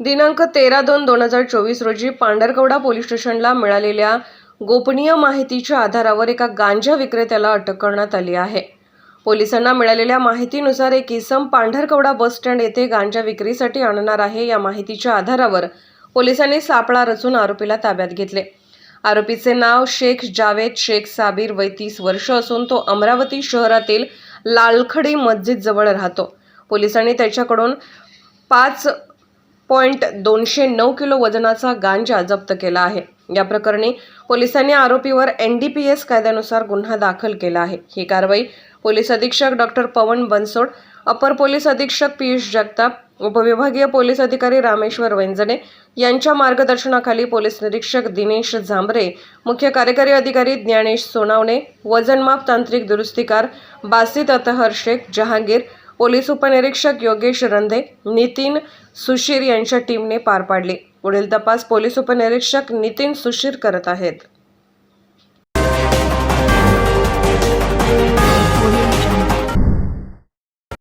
दिनांक तेरा दोन दोन हजार चोवीस रोजी पांढरकवडा पोलीस स्टेशनला मिळालेल्या गोपनीय माहितीच्या आधारावर एका गांजा विक्रेत्याला अटक करण्यात आली आहे. पोलिसांना मिळालेल्या माहितीनुसार एक इसम पांढरकवडा बस स्टँड येथे गांजा विक्रीसाठी आणणार आहे या माहितीच्या आधारावर पोलिसांनी सापळा रचून आरोपीला ताब्यात घेतले. आरोपीचे नाव शेख जावेद शेख साबीर वय तीस वर्ष असून तो अमरावती शहरातील लालखडी मस्जिद जवळ राहतो. पोलिसांनी त्याच्याकडून पाच पॉईंट दोनशे नऊ किलो वजनाचा गांजा जप्त केला आहे. या प्रकरणी पोलिसांनी आरोपीवर एन डी पी एस कायद्यानुसार गुन्हा दाखल केला आहे. ही कारवाई पोलीस अधीक्षक डॉक्टर पवन बनसोड अपर पोलीस अधीक्षक पियुष जगताप उपविभागीय पोलीस अधिकारी रामेश्वर वंजने यांच्या मार्गदर्शनाखाली पोलीस निरीक्षक दिनेश झांबरे मुख्य कार्यकारी अधिकारी ज्ञानेश सोनावणे वजनमाप तांत्रिक दुरुस्तीकार बासित अतहर शेख जहांगीर पोलीस उपनिरीक्षक योगेश रंधे नितीन सुशीर यांच्या टीमने पार पाडली. पुढील तपास पोलीस उपनिरीक्षक नितीन सुशीर करत आहेत.